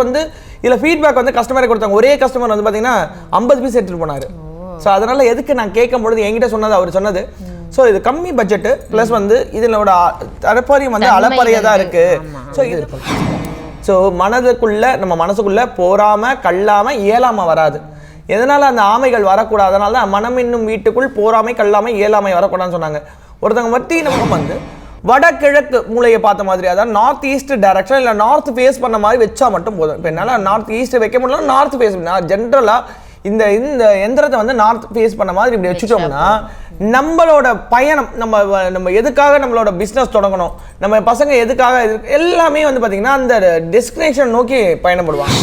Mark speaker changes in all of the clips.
Speaker 1: வந்து இதுல ஃபீட்பேக் வந்து கஸ்டமரே கொடுத்தாங்க. ஒரே கஸ்டமர் வந்து பாத்தீங்கன்னா ஐம்பது பீஸ் எடுத்துட்டு போனாரு. ஸோ அதனால எதுக்கு நான் கேட்கும் பொழுது என்கிட்ட சொன்னது அவர் சொன்னது. ஸோ இது கம்மி பட்ஜெட் ப்ளஸ் வந்து இதனோட தரப்பரியம் வந்து அளப்பறையா தான் இருக்கு. ஸோ இது ஸோ மனதுக்குள்ள நம்ம மனசுக்குள்ள போராம கல்லாம இயலாம வராது. எதனால அந்த ஆமைகள் வரக்கூடாது? அதனால தான் மனம் என்னும் வீட்டுக்குள் போராமை கல்லாமை இயலாமை வரக்கூடாதுன்னு சொன்னாங்க. ஒருத்தவங்க நம்ம வந்து வடகிழக்கு மூலையை பார்த்த மாதிரி அதாவது நார்த் ஈஸ்ட் டைரக்ஷன் இல்லை நார்த் ஃபேஸ் பண்ண மாதிரி வச்சா மட்டும் போதும். இப்போ என்னால் நார்த் ஈஸ்ட் வைக்க முடியல நார்த் ஃபேஸ் நான் ஜென்ரலாக இந்த இந்த எந்திரத்தை வந்து நார்த் ஃபேஸ் பண்ண மாதிரி இப்படி வச்சுட்டோம்னா நம்மளோட பயணம் நம்ம வ- நம்ம எதுக்காக நம்மளோட பிஸ்னஸ் தொடங்கணும் நம்ம பசங்க எதுக்காக இது- எல்லாமே வந்து பார்த்தீங்கன்னா அந்த டெஸ்டினேஷன் நோக்கி பயணப்படுவாங்க.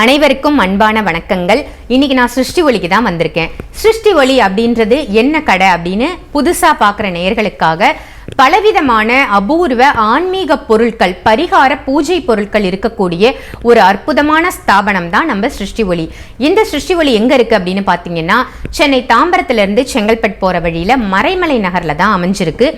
Speaker 2: அனைவருக்கும் அன்பான வணக்கங்கள். இன்னைக்கு நான் சிருஷ்டி ஒளிக்கு தான் வந்திருக்கேன். சிருஷ்டி ஒளி அப்படின்றது என்ன கடை அப்படின்னு புதுசாக பார்க்குற நேயர்களுக்காக பலவிதமான அபூர்வ ஆன்மீக பொருட்கள் பரிகார பூஜை பொருட்கள் இருக்கக்கூடிய ஒரு அற்புதமான ஸ்தாபனம் தான் நம்ம சிருஷ்டி ஒளி. இந்த சிருஷ்டி ஒளி எங்க இருக்கு அப்படின்னு பார்த்தீங்கன்னா சென்னை தாம்பரத்துலேருந்து செங்கல்பட்டு போற வழியில மறைமலை நகர்ல தான் அமைஞ்சிருக்கு.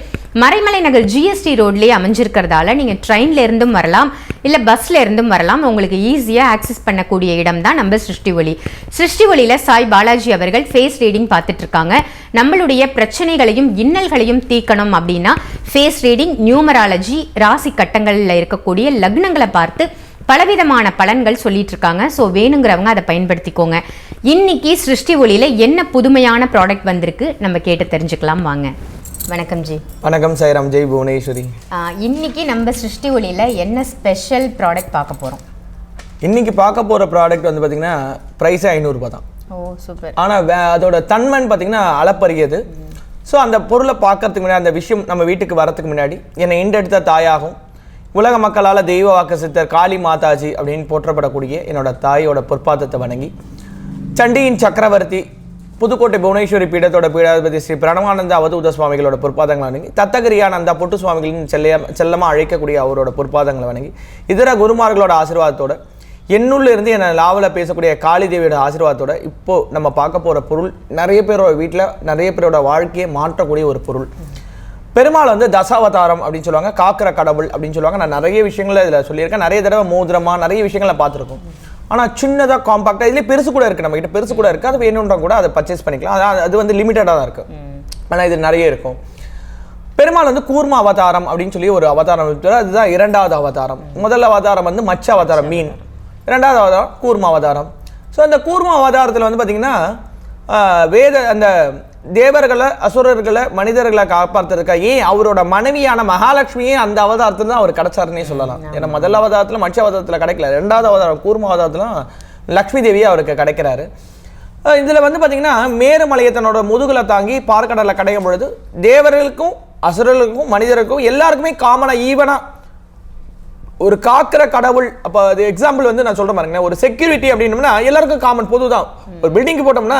Speaker 2: மறைமலை நகர் ஜிஎஸ்டி ரோட்லேயே அமைஞ்சிருக்கிறதால நீங்க ட்ரெயின்ல இருந்தும் வரலாம் இல்ல பஸ்ல இருந்தும் வரலாம். உங்களுக்கு ஈஸியா ஆக்சஸ் பண்ணக்கூடிய இடம் தான் நம்ம சிருஷ்டி ஒளி. சிருஷ்டி ஒளியில சாய் பாலாஜி அவர்கள் ஃபேஸ் ரீடிங் பார்த்துட்டு இருக்காங்க. நம்மளுடைய பிரச்சனைகளையும் இன்னல்களையும் தீர்க்கணும் அப்படின்னா ஃபேஸ் ரீடிங் நியூமராலஜி ராசி கட்டங்கள்ல இருக்கக்கூடிய லக்னங்களை பார்த்து பலவிதமான பலன்கள் சொல்லிட்டு இருக்காங்க ஸோ வேணுங்கிறவங்க அதை பயன்படுத்திக்கோங்க. இன்னைக்கு சிருஷ்டி ஒளியில என்ன புதுமையான ப்ராடக்ட் வந்திருக்கு நம்ம கேட்டு தெரிஞ்சுக்கலாம் வாங்க. வணக்கம் ஜி.
Speaker 1: வணக்கம் சாய்ராம். ஜெய் புவனேஸ்வரி.
Speaker 2: இன்னைக்கு நம்ம சிருஷ்டி ஒளியில என்ன ஸ்பெஷல் ப்ராடக்ட் பார்க்க போறோம்?
Speaker 1: இன்னைக்கு பார்க்க போற ப்ராடக்ட் வந்து பார்த்தீங்கன்னா ப்ரைஸே ஐநூறுரூபா தான்.
Speaker 2: ஓ சூப்பர்
Speaker 1: ஆனால் அதோட தன்மைன்னு பார்த்தீங்கன்னா அளப்பரியது. ஸோ அந்த பொருளை பார்க்கறதுக்கு முன்னாடி அந்த விஷயம் நம்ம வீட்டுக்கு வரதுக்கு முன்னாடி என்னை ஈண்டெடுத்த தாயாகும். உலக மக்களால் தெய்வ வாக்கு சித்தர் காளி மாதாஜி அப்படின்னு போற்றப்படக்கூடிய என்னோட தாயோட பொற்பாதத்தை வணங்கி சண்டியின் சக்கரவர்த்தி புதுக்கோட்டை புவனேஸ்வரி பீடத்தோட பீடாதிபதி ஸ்ரீ பிரணவானந்த அவதூத சுவாமிகளோட பொற்பாதங்களை வணங்கி தத்தகிரியானந்தா பொட்டு சுவாமிகளின் செல்லைய செல்லமாக அழைக்கக்கூடிய அவரோட பொற்பாதங்களை வணங்கி இதர குருமார்களோட ஆசீர்வாதத்தோட என்னுள்ள இருந்து என்னை லாவில் பேசக்கூடிய காளி தேவியோட ஆசீர்வாதத்தோட இப்போ நம்ம பார்க்க போகிற பொருள் நிறைய பேரோட வீட்டில் நிறைய பேரோட வாழ்க்கையை மாற்றக்கூடிய ஒரு பொருள். பெருமாள் வந்து தசாவதாரம் அப்படின்னு சொல்லுவாங்க காக்கிற கடவுள் அப்படின்னு சொல்லுவாங்க. நான் நிறைய விஷயங்களை இதில் சொல்லியிருக்கேன். நிறைய தடவை மோதிரமா நிறைய விஷயங்களை பார்த்துருக்கோம். ஆனால் சின்னதாக காம்பாக்டாக இதுலேயே பெருசு கூட இருக்குது நம்ம கிட்ட. பெருசு கூட இருக்குது அது வேணுன்றா கூட அதை பர்ச்சேஸ் பண்ணிக்கலாம். அதான் அது வந்து லிமிட்டடாக தான் இருக்குது ஆனால் இது நிறைய இருக்கும். பெருமாள் வந்து கூர்ம அவதாரம் அப்படின்னு சொல்லி ஒரு அவதாரம். அதுதான் இரண்டாவது அவதாரம். முதல் அவதாரம் வந்து மச்ச அவதாரம் மீன். இரண்டாவது அவதாரம் கூர்ம அவதாரம். ஸோ அந்த கூர்ம அவதாரத்தில் வந்து பார்த்தீங்கன்னா வேத அந்த தேவர்களை அசுரர்களை மனிதர்களை காப்பாற்றுறதுக்காக ஏன் அவரோட மனைவியான மகாலட்சுமியே அந்த அவதாரத்தில் தான் அவர் கிடைச்சாருன்னே சொல்லலாம். ஏன்னா முதல் அவதாரத்தில் மச்ச அவதாரத்தில் கிடைக்கல. ரெண்டாவது அவதாரம் கூர்ம அவதாரத்தில் லக்ஷ்மி தேவியே அவருக்கு கிடைக்கிறாரு. இதுல வந்து பாத்தீங்கன்னா மேருமலையை தன்னோட முதுகுல தாங்கி பார்க்கடலை கடையும் பொழுது தேவர்களுக்கும் அசுரர்களுக்கும் மனிதருக்கும் எல்லாருக்குமே காமனா ஈவனா ஒரு காக்கிற கடவுள் அப்ப அது எக்ஸாம்பிள் வந்து நான் சொல்றேன் பாருங்க ஒரு செக்யூரிட்டி அப்படின்னம்னா எல்லாருக்கும் காமன் பொதுதான். ஒரு பில்டிங் போட்டோம்னா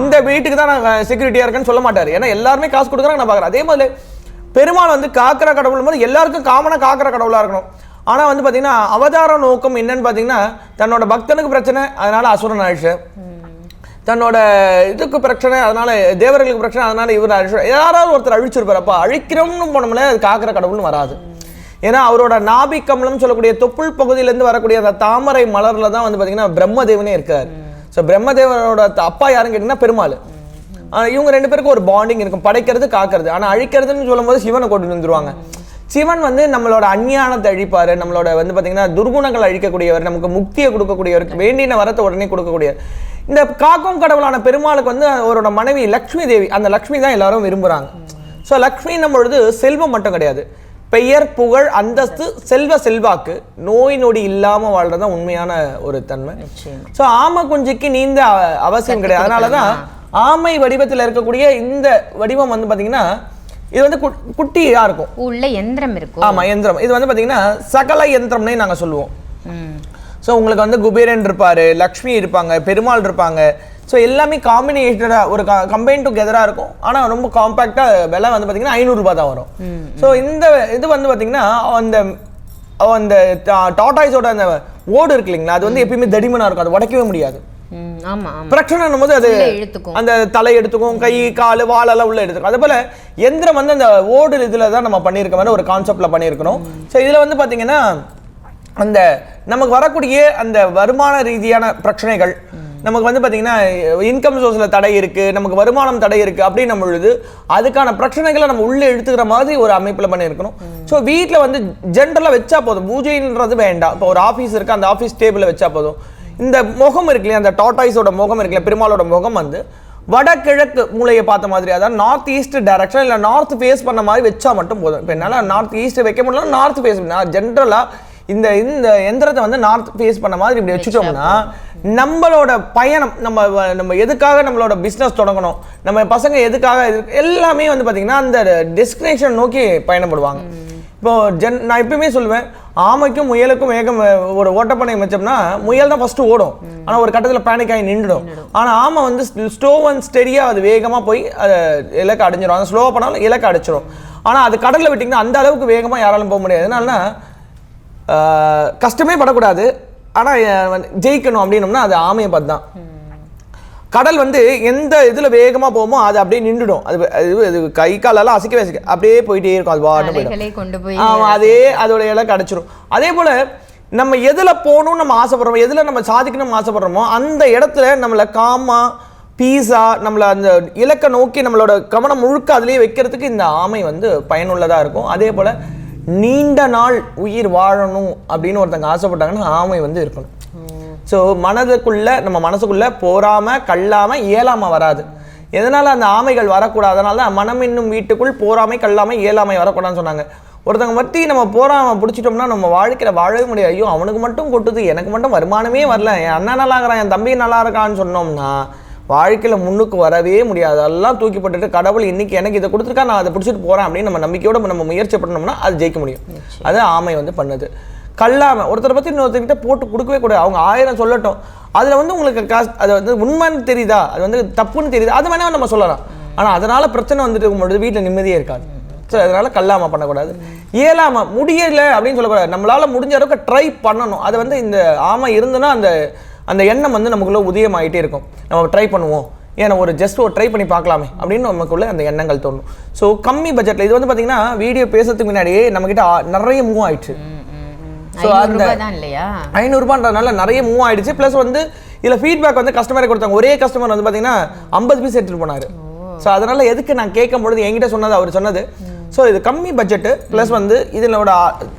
Speaker 1: இந்த வீட்டுக்கு தான் நான் செக்யூரிட்டியா இருக்கேன்னு சொல்ல மாட்டாரு. ஏன்னா எல்லாருமே காசு கொடுக்குறாங்க நான் பாக்குறேன் அதே மாதிரி பெருமாள் வந்து காக்கிற கடவுள் போது எல்லாருக்கும் காமனா காக்கிற கடவுளா இருக்கணும். ஆனா வந்து பாத்தீங்கன்னா அவதார நோக்கம் என்னன்னு பாத்தீங்கன்னா தன்னோட பக்தனுக்கு பிரச்சனை அதனால அசுரன் அழிச்சு தன்னோட இதுக்கு பிரச்சனை அதனால தேவர்களுக்கு பிரச்சனை அதனால இவர் அழிச்சு யாராவது ஒருத்தர் அழிச்சிருப்பார். அப்ப அழிக்கிறோம்னு போனோம்னா அது காக்கிற கடவுள்னு வராது. ஏன்னா அவரோட நாபி கமலம் சொல்லக்கூடிய தொப்புள் பகுதியிலேருந்து வரக்கூடிய அந்த தாமரை மலர்ல தான் வந்து பார்த்தீங்கன்னா பிரம்மதேவனே இருக்கார். ஸோ பிரம்மதேவனோட அப்பா யாருன்னு கேட்டீங்கன்னா பெருமாள். இவங்க ரெண்டு பேருக்கும் ஒரு பாண்டிங் இருக்கும். படைக்கிறது காக்கிறது. ஆனால் அழிக்கிறதுன்னு சொல்லும்போது சிவனை கொண்டு வந்துருவாங்க. சிவன் வந்து நம்மளோட அஞ்ஞானத்தை அழிப்பார். நம்மளோட வந்து பார்த்தீங்கன்னா துர்குணங்களை அழிக்கக்கூடியவர் நமக்கு முக்தியை கொடுக்கக்கூடியவர் வேண்டின வரத்தை உடனே கொடுக்கக்கூடியவர். இந்த காக்கும் கடவுளான பெருமாளுக்கு வந்து அவரோட மனைவி லக்ஷ்மி தேவி அந்த லக்ஷ்மி தான் எல்லாரும் விரும்புகிறாங்க ஸோ லக்ஷ்மின்னும் பொழுது செல்வம் மட்டும் கிடையாது. பெயர் புகழ் அந்தஸ்து செல்வ செல்வாக்கு நோய் நொடி இல்லாம வாழ்றதுதான் உண்மையான ஒரு தன்மை. ஸோ ஆமை குஞ்சுக்கு நீந்த அவ- அவசியம் கிடையாது. அதனால தான் ஆமை வடிவத்தில் இருக்கக்கூடிய இந்த வடிவம் வந்து பாத்தீங்கன்னா இது வந்து குட்- குட்டியா இருக்கும்.
Speaker 2: உள்ள எந்திரம் இருக்கும்.
Speaker 1: ஆமா எந்திரம். இது வந்து பாத்தீங்கன்னா சகல யந்திரம்னே நாங்க சொல்லுவோம். ஸோ உங்களுக்கு வந்து குபேரன் இருப்பாரு லக்ஷ்மி இருப்பாங்க பெருமாள் இருப்பாங்க. ஸோ எல்லாமே காம்பினேஷனாக ஒரு கம்பைன் டுகெதராக இருக்கும். ஆனால் ரொம்ப காம்பேக்டாக விலை வந்து பார்த்தீங்கன்னா ஐநூறுரூபா தான் வரும். ஸோ இந்த இது வந்து பார்த்தீங்கன்னா அந்த அந்த டாட்டாய்ஸோட அந்த ஓடு இருக்கு இல்லைங்களா அது வந்து எப்பயுமே தடிமனாக இருக்கும். அது உடைக்கவே முடியாது. பிரச்சனை போது அது. அந்த தலை எடுத்துக்கும் கை கால் வாலெல்லாம் உள்ள எடுத்துக்கும். அதே போல எந்திரம் வந்து அந்த ஓடு இதுல தான் நம்ம பண்ணியிருக்க மாதிரி ஒரு கான்செப்ட்ல பண்ணியிருக்கணும். ஸோ இதுல வந்து பாத்தீங்கன்னா அந்த நமக்கு வரக்கூடிய அந்த வருமான ரீதியான பிரச்சனைகள் நமக்கு வந்து பாத்தீங்கன்னா இன்கம் சோர்ஸ்ல தடை இருக்கு நமக்கு வருமானம் தடை இருக்கு அப்படின்னும் பொழுது அதுக்கான பிரச்சனைகளை நம்ம உள்ள எடுத்துக்கிற மாதிரி ஒரு அமைப்புல பண்ணியிருக்கணும். ஸோ வீட்ல வந்து ஜென்ரலா வச்சா போதும். பூஜைன்றது வேண்டாம். இப்போ ஒரு ஆஃபீஸ் இருக்கு அந்த ஆஃபீஸ் டேபிள்ல வச்சா போதும். இந்த முகம் இருக்கு இல்லையா அந்த டாட்டாய்ஸோட முகம் இருக்கு இல்லையா பெருமாளோட முகம் வந்து வடகிழக்கு மூலையை பார்த்த மாதிரி அதாவது நார்த் ஈஸ்ட் டைரக்ஷன் இல்லை நார்த் ஃபேஸ் பண்ண மாதிரி வச்சா மட்டும் போதும். இப்போ என்னால் நார்த் ஈஸ்ட் வைக்க முடியல நார்த் ஃபேஸ் நான் ஜென்ரலாக இந்த இந்த எந்திரத்தை வந்து நார்த் ஃபேஸ் பண்ண மாதிரி இப்படி வச்சுட்டோம்னா நம்மளோட பயணம் நம்ம நம்ம எதுக்காக நம்மளோட பிஸ்னஸ் தொடங்கணும் நம்ம பசங்க எதுக்காக எல்லாமே வந்து பார்த்தீங்கன்னா அந்த டெஸ்டினேஷன் நோக்கி பயணப்படுவாங்க. இப்போ ஜென் நான் எப்பயுமே சொல்லுவேன் ஆமைக்கும் முயலுக்கும் வேகம் ஒரு ஓட்டப்பனை வச்சோம்னா முயல் தான் ஃபர்ஸ்ட் ஓடும். ஆனா ஒரு கட்டத்தில் பேனிக் ஆகி நின்றுடும். ஆனா ஆமை வந்து ஸ்லோ அண்ட் ஸ்டெடியா அது வேகமா போய் அதை இலக்கை அடைஞ்சிரும். அது ஸ்லோவாக பண்ணாலும் இலக்கை அடைச்சிரும். ஆனா அது கடல்ல விட்டிங்கன்னா அந்த அளவுக்கு வேகமா யாராலும் போக முடியாது. அதனால கஷ்டமே படக்கூடாது. ஆனா அஹ், வந்து ஜெயிக்கணும் அப்படின்னோம்னா அது ஆமையை பார்த்து தான் கடல் வந்து எந்த இதுல வேகமா போகுமோ அது அப்படியே நின்றுடும். அது அது- கை காலெல்லாம் அசைக்க அசைக்க அப்படியே போயிட்டே இருக்கும். அது பாட்டு போயிடும்.
Speaker 2: அலைகளை கொண்டு போய்
Speaker 1: ஆமா அதே அதோட இலக்கு அடைச்சிரும் அதே போல நம்ம எதுல போகணும்னு நம்ம ஆசைப்படுறோமோ எதுல நம்ம சாதிக்கணும்னு ஆசைப்படுறோமோ அந்த இடத்துல நம்மள காமா பீஸா நம்மள அந்த இலக்கை நோக்கி நம்மளோட கவனம் முழுக்க அதுலயே வைக்கிறதுக்கு இந்த ஆமை வந்து பயனுள்ளதா இருக்கும். அதே போல நீண்ட நாள் உயிர் வாழணும் அப்படின்னு ஒருத்தங்க ஆசைப்பட்டாங்கன்னா ஆமை வந்து இருக்கணும். ஸோ மனதுக்குள்ள நம்ம மனசுக்குள்ள போராம கல்லாம இயலாம வராது. எதனால அந்த ஆமைகள் வரக்கூடாது? அதனால தான் மனம் என்னும் வீட்டுக்குள் போராமை கல்லாமை இயலாமை வரக்கூடாதுன்னு சொன்னாங்க. ஒருத்தங்க பற்றி நம்ம போராம பிடிச்சிட்டோம்னா நம்ம வாழ்க்கையில வாழவே முடியாது. ஐயோ அவனுக்கு மட்டும் கொட்டுது எனக்கு மட்டும் வருமானமே வரல. என் அண்ணன் நல்லா இருக்கிறான் என் தம்பி நல்லா இருக்கான்னு சொன்னோம்னா வாழ்க்கையில முன்னுக்கு வரவே முடியாது. அதெல்லாம் தூக்கி போட்டுட்டு கடவுள் இன்னைக்கு எனக்கு இதை கொடுத்துருக்கா நான் அதை பிடிச்சிட்டு போறேன் அப்படின்னு நம்ம நம்பிக்கையோட நம்ம முயற்சி பண்ணோம்னா அது ஜெயிக்க முடியும். அது ஆமை வந்து பண்ணுது. கல்லாம ஒருத்தரை பத்தி இன்னொருத்தர்கிட்ட போட்டு கொடுக்கவே கூடாது. அவங்க ஆயிரம் சொல்லட்டும். அதுல வந்து உங்களுக்கு காசு அது வந்து உண்மைன்னு தெரியுதா? அது வந்து தப்புன்னு தெரியுதா? அது வேணா நம்ம சொல்லலாம். ஆனா அதனால பிரச்சனை வந்துட்டு இருக்கும் பொழுது வீட்டுல நிம்மதியே இருக்காது. ஸோ அதனால கல்லாம பண்ணக்கூடாது. இயலாம முடியல அப்படின்னு சொல்லக்கூடாது. நம்மளால முடிஞ்ச அளவுக்கு ட்ரை பண்ணணும். அது வந்து இந்த ஆமை இருந்துன்னா அந்த அந்த எண்ணம் வந்து நமக்குள்ள உதயமாயிட்டே இருக்கும். நம்ம ட்ரை பண்ணுவோம். ஏன்னா ஒரு ஜஸ்ட் ஒரு ட்ரை பண்ணி பார்க்கலாமே அப்படின்னு நமக்குள்ள அந்த எண்ணங்கள் தோணும். ஸோ கம்மி பட்ஜெட்ல இது வந்து பாத்தீங்கன்னா வீடியோ பேசுறதுக்கு முன்னாடியே நம்மக்கிட்ட நிறைய மூவ் ஆயிடுச்சு.
Speaker 2: ஐநூறு
Speaker 1: அந்த- ஐநூறுபான்றதுனால நிறைய மூவ் ஆயிடுச்சு. ப்ளஸ் வந்து இதில் ஃபீட்பேக் வந்து கஸ்டமரை கொடுத்தாங்க ஒரே கஸ்டமர் வந்து பார்த்தீங்கன்னா ஐம்பது பீஸ் எடுத்துட்டு போனாரு. ஸோ அதனால எதுக்கு நான் கேட்கும் பொழுது என்கிட்ட சொன்னது அவர் சொன்னது. ஸோ இது கம்மி பட்ஜெட்டு ப்ளஸ் வந்து இதனோட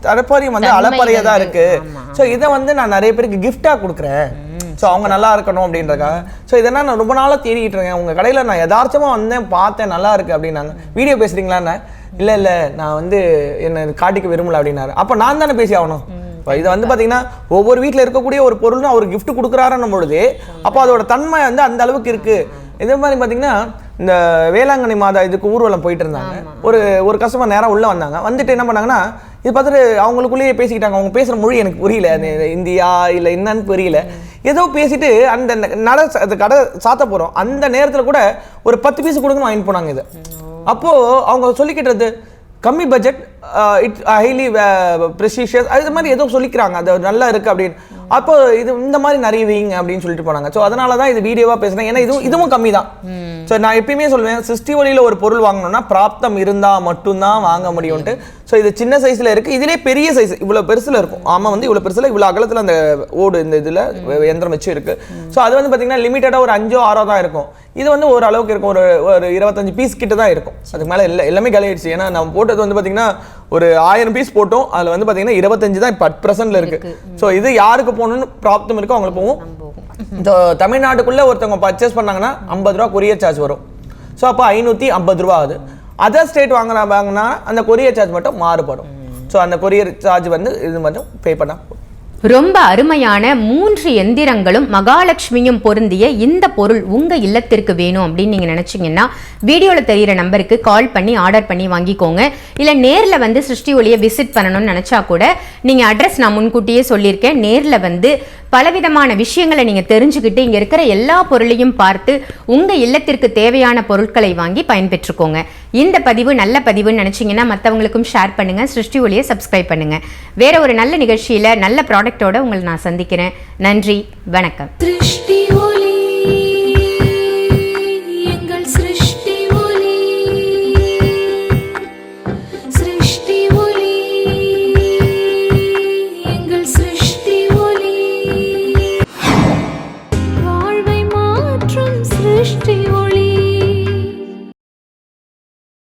Speaker 1: தரப்பரியம் வந்து அளப்பரிய தான்
Speaker 2: வந்து,
Speaker 1: இருக்கு.
Speaker 2: ஆமா.
Speaker 1: ஸோ இதை வந்து நான் நிறைய பேருக்கு கிஃப்டாக கொடுக்குறேன். ஸோ அவங்க நல்லா இருக்கணும் அப்படின்றக்காக ஸோ இதெல்லாம் நான் ரொம்ப நாளாக தேடிட்டு இருக்கேன். உங்கள் கடையில் நான் யதார்த்தமா வந்தேன் பார்த்தேன் நல்லா இருக்கு அப்படின்னாங்க. வீடியோ பேசுறீங்களான்னு? இல்லை இல்லை நான் வந்து என்னை காட்டிக்க விரும்பல அப்படின்னாரு. அப்போ நான் தானே பேசி ஆகணும். இப்போ இது வந்து பார்த்தீங்கன்னா ஒவ்வொரு வீட்டில் இருக்கக்கூடிய ஒரு பொருள்னு அவர் gift கொடுக்குறாருன்னும் பொழுது அப்போ அதோட தன்மை வந்து அந்த அளவுக்கு இருக்கு. இதே மாதிரி பார்த்தீங்கன்னா இந்த வேளாங்கண்ணி மாதா இதுக்கு ஊர்வலம் போயிட்டு இருந்தாங்க. ஒரு ஒரு கஸ்டமர் நேரா உள்ள வந்தாங்க. வந்துட்டு என்ன பண்ணாங்கன்னா இது பார்த்துட்டு அவங்களுக்குள்ளேயே பேசிக்கிட்டாங்க. அவங்க பேசுகிற மொழி எனக்கு புரியல. இந்தியா இல்லை என்னன்னு புரியல. ஏதோ பேசிட்டு அந்த நட கடை சாத்த போகிறோம் அந்த நேரத்தில் கூட ஒரு பத்து பீஸ் கொடுங்கன்னு வாங்கிட்டு போனாங்க இதை. அப்போ அவங்க சொல்லிக்கிட்டது கம்மி பட்ஜெட் இட் ஹைலி ப்ரெசிஷியஸ் அது மாதிரி ஏதோ சொல்லிக்கிறாங்க. அது நல்லா இருக்கு அப்படின்னு. அப்போ இது இந்த மாதிரி நிறைய வைங்க அப்படின்னு சொல்லிட்டு போனாங்க. ஸோ அதனால தான் இது வீடியோவாக பேசுனேன். ஏன்னா இதுவும் இதுவும் கம்மி தான் ஸோ நான் எப்பயுமே சொல்லுவேன் சிஸ்டி ஒலியில் ஒரு பொருள் வாங்கணும்னா பிராப்தம் இருந்தால் மட்டும்தான் வாங்க முடியும்ட்டு ஸோ இது சின்ன சைஸில் இருக்கு. இதிலே பெரிய சைஸ் இவ்வளோ பெருசில் இருக்கும். ஆமாம் வந்து இவ்வளோ பெருசில் இவ்வளோ அகலத்தில் அந்த ஓடு இந்த இதில் எந்திரம் வச்சு இருக்கு. ஸோ அது வந்து பார்த்தீங்கன்னா லிமிட்டடாக ஒரு அஞ்சோ ஆறோ தான் இருக்கும். இது வந்து ஒரு அளவுக்கு இருக்கும். ஒரு ஒரு இருபத்தஞ்சு பீஸ் கிட்ட தான் இருக்கும். அதுக்கு மேலே இல்லை எல்லாமே கலையிடுச்சு. ஏன்னா நம்ம போட்டது வந்து பார்த்தீங்கன்னா ஒரு ஆயிரம் பீஸ் போட்டோம் அதில் வந்து பார்த்தீங்கன்னா இருபத்தஞ்சு தான் இப்போ ப்ரெசென்ட்ல இருக்கு. ஸோ இது யாருக்கு போகணும்னு ப்ராப்தம் இருக்கோ அவங்களுக்கு போகும். இந்த தமிழ்நாட்டுக்குள்ள ஒருத்தவங்க பர்ச்சேஸ் பண்ணாங்கன்னா ஐம்பது ரூபா கொரியர் சார்ஜ் வரும். ஸோ அப்போ ஐநூற்றி ஐம்பது ரூபா ஆகுது. அதர் ஸ்டேட் வாங்கினா வாங்கினா அந்த கொரியர் சார்ஜ் மட்டும் மாறுபடும். ஸோ அந்த கொரியர் சார்ஜ் வந்து இது மட்டும் பே பண்ணால் போதும்
Speaker 2: ரொம்ப அருமையான மூன்று எந்திரங்களும் மகாலட்சுமியும் பொருந்திய இந்த பொருள் உங்கள் இல்லத்திற்கு வேணும் அப்படின்னு நீங்கள் நினச்சிங்கன்னா வீடியோவில் தெரியிற நம்பருக்கு கால் பண்ணி ஆர்டர் பண்ணி வாங்கிக்கோங்க. இல்லை நேரில் வந்து சிருஷ்டி ஒளியை விசிட் பண்ணணும்னு நினச்சா கூட நீங்கள் அட்ரஸ் நான் முன்கூட்டியே சொல்லியிருக்கேன். நேரில் வந்து பலவிதமான விஷயங்களை நீங்கள் தெரிஞ்சுக்கிட்டு இங்கே இருக்கிற எல்லா பொருளையும் பார்த்து உங்கள் இல்லத்திற்கு தேவையான பொருட்களை வாங்கி பயன்பெற்றுக்கோங்க. இந்த பதிவு நல்ல பதிவுன்னு நினச்சிங்கன்னா மற்றவங்களுக்கும் ஷேர் பண்ணுங்கள் சிருஷ்டி ஒளியை சப்ஸ்கிரைப் பண்ணுங்கள் வேற ஒரு நல்ல நிகழ்ச்சியில் நல்ல ப்ராடக்டோட உங்களை நான் சந்திக்கிறேன். நன்றி வணக்கம்.